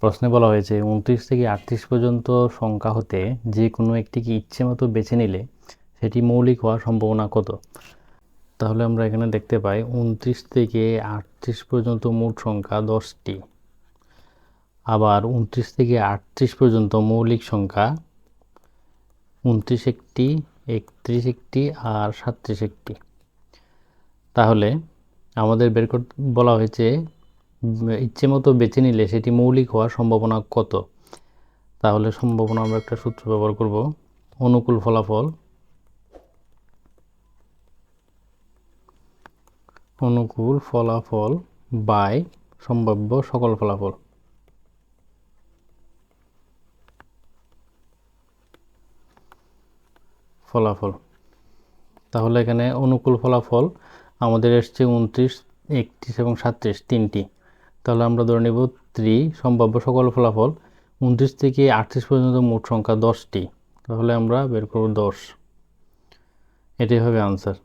প্রশ্নে বলা হয়েছে, উনত্রিশ থেকে আটত্রিশ পর্যন্ত সংখ্যা হতে যে কোনো একটিকে ইচ্ছে মতো বেছে নিলে সেটি মৌলিক হওয়ার সম্ভাবনা কত? তাহলে আমরা এখানে দেখতে পাই, উনত্রিশ থেকে আটত্রিশ পর্যন্ত মোট সংখ্যা দশটি। আবার উনত্রিশ থেকে আটত্রিশ পর্যন্ত মৌলিক সংখ্যা উনত্রিশ একটি, একত্রিশ একটি আর সাতত্রিশ একটি। তাহলে আমাদের বের বলা হয়েছে ইচ্ছে মতো বেছে নিলে সেটি মৌলিক হওয়ার সম্ভাবনা কত? তাহলে সম্ভাবনা আমরা একটা সূত্র ব্যবহার করব। অনুকূল ফলাফল। অনুকূল ফলাফল বাই সম্ভাব্য সকল ফলাফল। ফলাফল। তাহলে এখানে অনুকূল ফলাফল আমাদের এসছে উনত্রিশ, একত্রিশ এবং সাতত্রিশ, তিনটি। তাহলে আমরা ধরে নেব ত্রি সম্ভাব্য সকল ফলাফল, উনত্রিশ থেকে আটত্রিশ পর্যন্ত মোট সংখ্যা দশটি। তাহলে আমরা বের করব দশ। এটাই হবে আনসার